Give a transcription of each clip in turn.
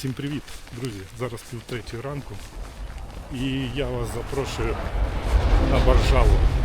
Всім привіт, друзі! Зараз пів третьої ранку і я вас запрошую на Баржалу.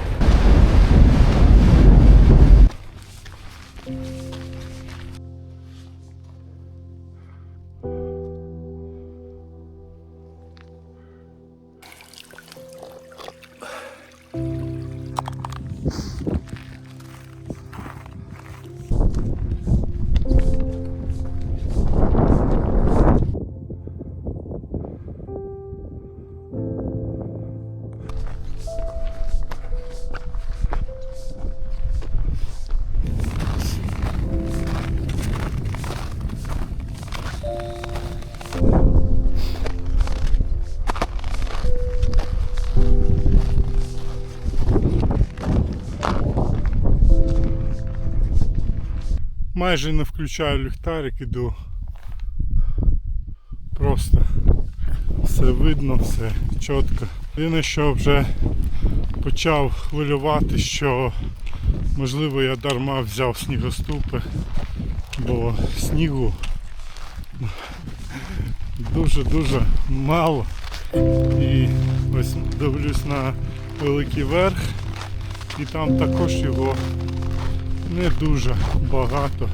Майже не включаю ліхтарик, іду. Просто все видно, все чітко. Єдине, що вже почав хвилювати, що можливо я дарма взяв снігоступи, бо снігу дуже-дуже мало. І ось дивлюсь на великий верх, і там також його не дуже багато.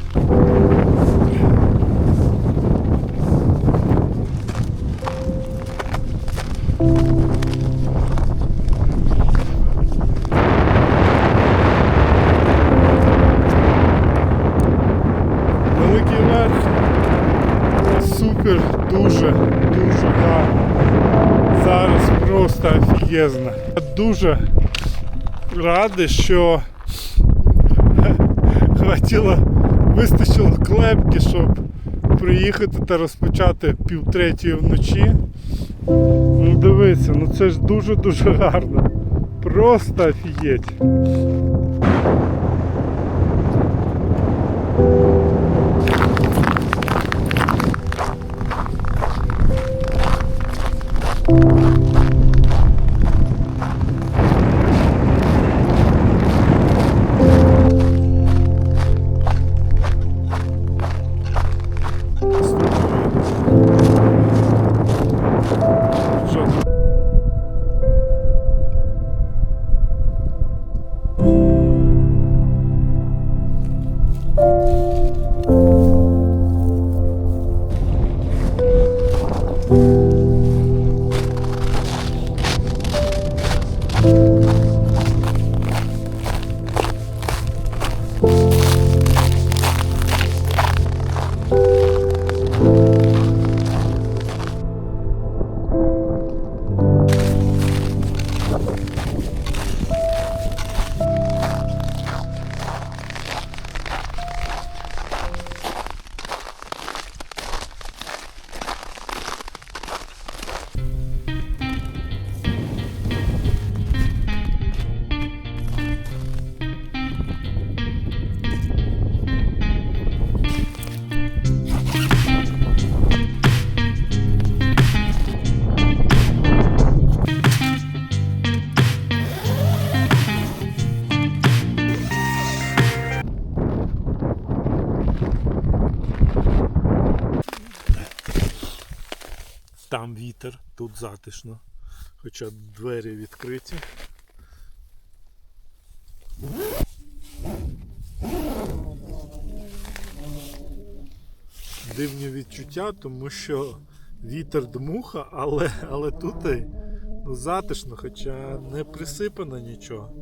Великий верх супер, дуже, дуже гарно. Зараз просто офігезно. Дуже радий, що хватило, вистачило клепки, щоб приїхати та розпочати півтретьої вночі. Ну дивися, ну це ж дуже-дуже гарно. Просто офігеть. Там вітер, тут затишно. Хоча двері відкриті. Дивні відчуття, тому що вітер дмуха, але але тут ну, затишно, хоча не присипано нічого.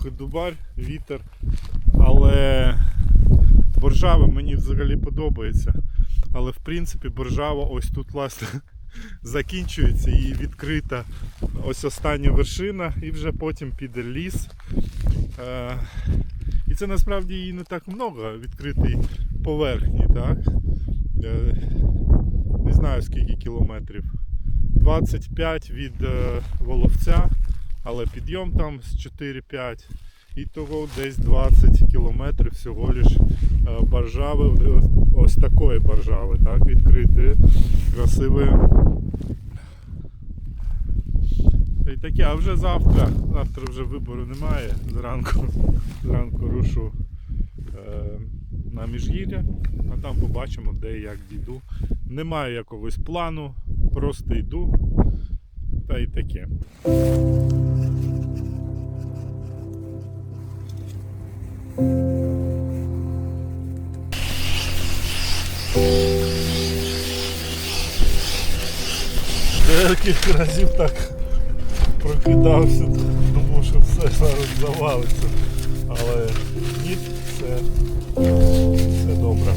Трохи дубар, вітер. Але боржава мені взагалі подобається. Але в принципі боржава ось тут власне закінчується і відкрита ось остання вершина, і вже потім піде ліс. Е, і це насправді і не так много відкритий поверхні, так? Е, не знаю скільки кілометрів. 25 від е, Воловця, але підйом там з 4-5. І того десь 20 кілометрів всього лиш е, баржави, ось- ось такої баржави, так, відкритої, красивої. І таке, а вже завтра, завтра вже вибору немає. Зранку, зранку рушу е, на міжгір'я, а там побачимо, де і як дійду. Немає якогось плану, просто йду. Та й таке. Деяких разів так прокидався, думав, що все зараз завалиться. Але ні, все, все добре.